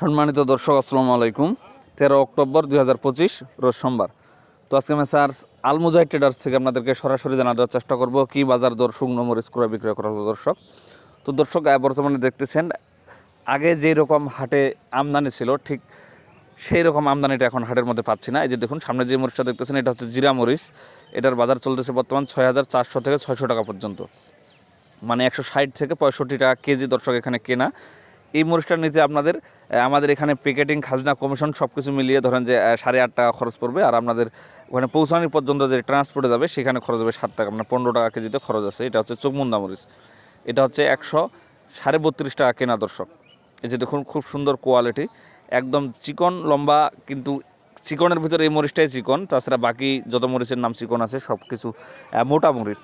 সম্মানিত দর্শক, আসসালামু আলাইকুম। তেরো অক্টোবর দুই হাজার পঁচিশ রোজ সোমবার। তো আজকে আমি স্যার আলমুজাই ট্রেডার্স থেকে আপনাদেরকে সরাসরি জানা দেওয়ার চেষ্টা করব, কি বাজার দর, শুকনো মরিচ, ক্রয় বিক্রয় করা হলো দর্শক। তো দর্শক বর্তমানে দেখতেছেন, আগে যেই রকম হাটে আমদানি ছিল, ঠিক সেই রকম আমদানিটা এখন হাটের মধ্যে পাচ্ছি না। এই যে দেখুন, সামনে যে মরিচটা দেখতেছেন, এটা হচ্ছে জিরা মরিচ। এটার বাজার চলতেছে বর্তমান ছয় হাজার চারশো থেকে ছয়শো টাকা পর্যন্ত। মানে একশো ষাট থেকে পঁয়ষট্টি টাকা কেজি দর্শক এখানে কেনা। এই মরিচটা নিতে আপনাদের আমাদের এখানে প্যাকেটিং, খাজনা কমিশন সব কিছু মিলিয়ে ধরেন যে সাড়ে আট টাকা খরচ পড়বে। আর আপনাদের ওখানে পৌঁছানোর পর্যন্ত যে ট্রান্সপোর্টে যাবে, সেখানে খরচ হবে সাত টাকা আপনার পনেরো টাকা কেজিতে খরচ আছে। এটা হচ্ছে চোখমুন্দা মরিচ। এটা হচ্ছে একশো সাড়ে বত্রিশ টাকা কেনা দর্শক। এই যে দেখুন, খুব সুন্দর কোয়ালিটি একদম চিকন, লম্বা, কিন্তু চিকনের ভিতরে এই মরিচটাই চিকন। তাছাড়া বাকি যত মরিচের নাম চিকন আছে সব কিছু মোটা মরিচ।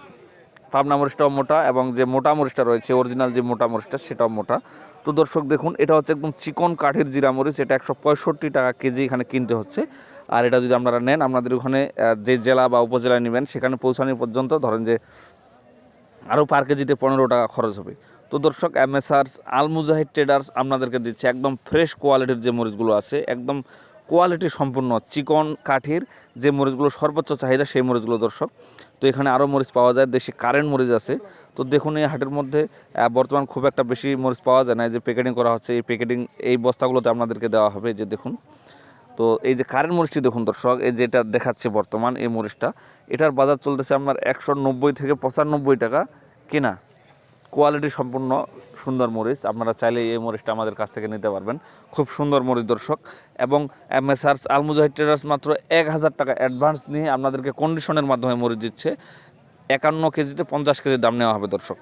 পাবনা মরিচটাও মোটা এবং যে মোটা মরিচটা রয়েছে অরিজিনাল যে মোটা মরিচটা সেটাও মোটা। তো দর্শক দেখুন, এটা হচ্ছে একদম চিকন কাঠের জিরা মরিচ, এটা একশো পঁয়ষট্টি টাকা কেজি এখানে কিনতে হচ্ছে। আর এটা যদি আপনারা নেন, আপনাদের ওখানে যে জেলা বা উপজেলায় নেবেন, সেখানে পৌঁছানোর পর্যন্ত ধরেন যে আরও পার কেজিতে পনেরো টাকা খরচ হবে। তো দর্শক এমএসআরস আল মুজাহিদ ট্রেডার্স আপনাদেরকে দিচ্ছে, একদম ফ্রেশ কোয়ালিটির যে মরিচগুলো আছে, একদম কোয়ালিটি সম্পূর্ণ চিকন কাঠির যে মরিচগুলো সর্বোচ্চ চাহিদা, সেই মরিচগুলো দর্শক। তো এখানে আরও মরিচ পাওয়া যায়, দেশি কারেন্ট মরিচ আছে। তো দেখুন এই হাটের মধ্যে বর্তমান খুব একটা বেশি মরিচ পাওয়া যায় না। যে প্যাকেটিং করা হচ্ছে, এই প্যাকেটিং এই বস্তাগুলোতে আপনাদেরকে দেওয়া হবে যে দেখুন। তো এই যে কারেন্ট মরিচটি দেখুন দর্শক, এই যেটা দেখাচ্ছে বর্তমান এই মরিচটা, এটার বাজার চলতেছে আপনার একশো নব্বই থেকে পঁচানব্বই টাকা কেনা। কোয়ালিটি সম্পূর্ণ সুন্দর মরিচ। আপনারা চাইলে এই মরিচটা আমাদের কাছ থেকে নিতে পারবেন। খুব সুন্দর মরিচ দর্শক। এবং এমএসআরস আলমুজাহিদ ট্রেডার্স মাত্র এক হাজার টাকা অ্যাডভান্স নিয়ে আপনাদেরকে কন্ডিশনের মাধ্যমে মরিচ দিচ্ছে। একান্ন কেজিতে পঞ্চাশ কেজি দাম নেওয়া হবে দর্শক।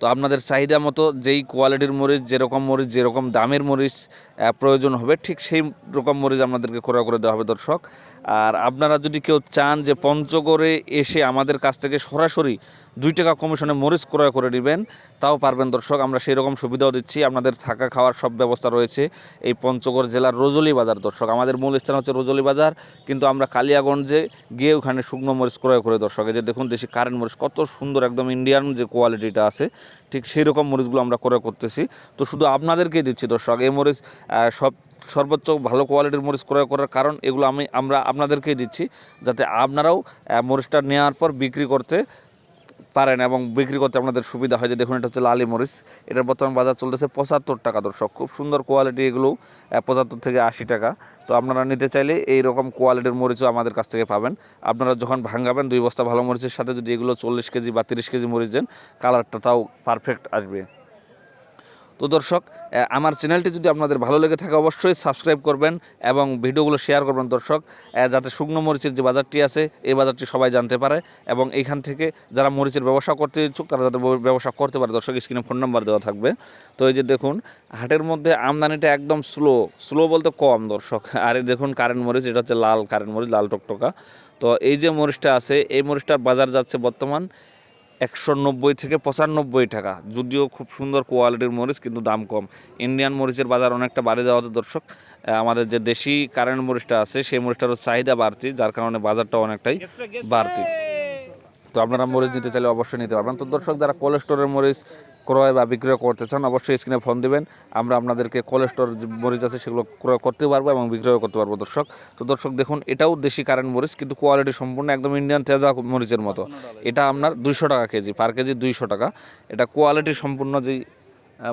তো আপনাদের চাহিদা মতো যেই কোয়ালিটির মরিচ, যেরকম মরিচ, যেরকম দামের মরিচ প্রয়োজন হবে, ঠিক সেই রকম মরিচ আপনাদেরকে ক্রয় করে দেওয়া হবে দর্শক। আর আপনারা যদি কেউ চান যে পঞ্চগড়ে এসে আমাদের কাছ থেকে সরাসরি দুই টাকা কমিশনে মরিচ ক্রয় করে নেবেন, তাও পারবেন দর্শক, আমরা সেই রকম সুবিধাও দিচ্ছি, আপনাদের থাকা খাওয়ার সব ব্যবস্থা রয়েছে এই পঞ্চগড় জেলার রজলি বাজার দর্শক, আমাদের মূল স্থান হচ্ছে রজলি বাজার, কিন্তু আমরা কালিয়াগঞ্জে গিয়ে ওখানে শুকনো মরিচ ক্রয় করে দর্শক যে দেখুন দেশি কারেন্ট মরিচ, কত সুন্দর একদম ইন্ডিয়ান যে কোয়ালিটিটা আছে, ঠিক সেই রকম মরিচগুলো আমরা ক্রয় করতেছি, তো শুধু আপনাদেরকেই দিচ্ছি দর্শক, এই মরিচ সব, সর্বোচ্চ ভালো কোয়ালিটির মরিচ ক্রয় করার কারণ এগুলো আমি, আমরা আপনাদেরকেই দিচ্ছি, যাতে আপনারাও মরিচটা নেওয়ার পর বিক্রি করতে পারেন এবং বিক্রি করতে আপনাদের সুবিধা হয় যে দেখুন, এটা হচ্ছে লালি মরিচ এটার বর্তমান বাজার চলতেছে পঁচাত্তর টাকা দর্শক। খুব সুন্দর কোয়ালিটি এগুলো পঁচাত্তর থেকে আশি টাকা। তো আপনারা নিতে চাইলে এই রকম কোয়ালিটির মরিচও আমাদের কাছ থেকে পাবেন। আপনারা যখন ভাঙাবেন দুই বস্তা ভালো মরিচের সাথে যদি এগুলো চল্লিশ কেজি বা তিরিশ কেজি মরিচ দেন কালারটা তাও পারফেক্ট আসবে। তো দর্শক আমার চ্যানেলটি যদি আপনাদের ভালো লেগে থাকে অবশ্যই সাবস্ক্রাইব করবেন এবং ভিডিওগুলো শেয়ার করবেন দর্শক যাতে শুকনো মরিচের যে বাজারটি আছে, এই বাজারটি সবাই জানতে পারে এবং এইখান থেকে যারা মরিচের ব্যবসা করতে ইচ্ছুক, তারা যাতে ব্যবসা করতে পারে। দর্শক, স্ক্রিনে ফোন নাম্বার দেওয়া থাকবে। তো এই যে দেখুন, হাটের মধ্যে আমদানিটা একদম স্লো স্লো বলতে কম দর্শক। আর এই দেখুন কারেন্ট মরিচ, এটা হচ্ছে লাল কারেন্ট মরিচ, লাল টকটকা। তো এই যে মরিচটা আছে, এই মরিচটার বাজার যাচ্ছে বর্তমান একশো নব্বই থেকে পঁচানব্বই টাকা। যদিও খুব সুন্দর কোয়ালিটির মরিচ কিন্তু দাম কম। ইন্ডিয়ান মরিচের বাজার অনেকটা বাড়ে যাওয়াতে দর্শক। আমাদের যে দেশি কারেন্ট মরিচটা আছে সেই মরিচটারও চাহিদা বাড়তি যার কারণে বাজারটা অনেকটাই বাড়তি। তো আপনারা মরিচ নিতে চাইলে অবশ্যই নিতে পারবেন। তো দর্শক যারা কোলেস্টোরের মরিচ ক্রয় বা বিক্রয় করতে চান, অবশ্যই স্ক্রিনে ফোন দেবেন। আমরা আপনাদেরকে কোলেস্টোর মরিচ আছে সেগুলো ক্রয় করতে পারব এবং বিক্রয় করতে পারব দর্শক। তো দর্শক দেখুন, এটাও দেশি কারেন্ট মরিচ, কিন্তু কোয়ালিটি সম্পূর্ণ একদম ইন্ডিয়ান তেজা মরিচের মতো। এটা আপনার দুইশো টাকা কেজি পার কেজি দুইশো টাকা। এটা কোয়ালিটি সম্পূর্ণ যেই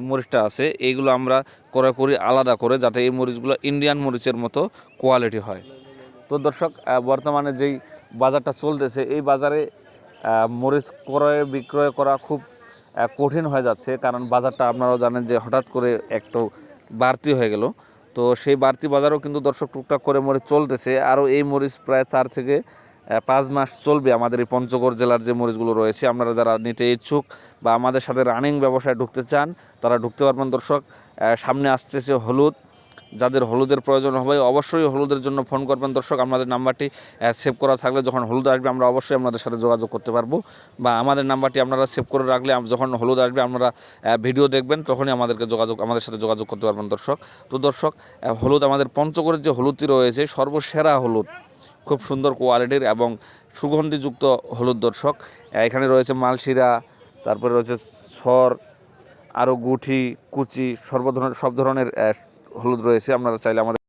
মরিচটা আছে, এইগুলো আমরা ক্রয় করি আলাদা করে, যাতে এই মরিচগুলো ইন্ডিয়ান মরিচের মতো কোয়ালিটি হয়। তো দর্শক বর্তমানে যেই বাজারটা চলতেছে, এই বাজারে মরিচ ক্রয় বিক্রয় করা খুব কঠিন হয়ে যাচ্ছে, কারণ বাজারটা আপনারাও জানেন যে হঠাৎ করে একটু বাড়তি হয়ে গেল। তো সেই বাড়তি বাজারও কিন্তু দর্শক টুকটাক করে মরিচ চলতেছে। আরও এই মরিচ প্রায় চার থেকে পাঁচ মাস চলবে আমাদের এই পঞ্চগড় জেলার যে মরিচগুলো রয়েছে। আপনারা যারা নিতে ইচ্ছুক বা আমাদের সাথে রানিং ব্যবসায় ঢুকতে চান, তারা ঢুকতে পারবেন দর্শক। সামনে আসতেছে হলুদ। যাদের হলুদের প্রয়োজন হবে, অবশ্যই হলুদের জন্য ফোন করবেন। দর্শক, আমাদের নাম্বারটি সেভ করা থাকলে যখন হলুদ আসবে, আমরা অবশ্যই আপনাদের সাথে যোগাযোগ করতে পারব। বা আমাদের নাম্বারটি আপনারা সেভ করে রাখলে যখন হলুদ আসবে, আপনারা ভিডিও দেখবেন, তখনই আমাদেরকে যোগাযোগ আমাদের সাথে যোগাযোগ করতে পারবেন দর্শক। তো দর্শক হলুদ আমাদের পঞ্চগড়ের যে হলুদটি রয়েছে, সর্বসেরা হলুদ। খুব সুন্দর কোয়ালিটির এবং সুগন্ধিযুক্ত হলুদ দর্শক। এখানে রয়েছে মালশিরা, তারপরে রয়েছে সর, আরও গুঠি কুচি সর্ব ধরনের সব ধরনের হলুদ রয়েছে আপনারা চাইলে আমাদের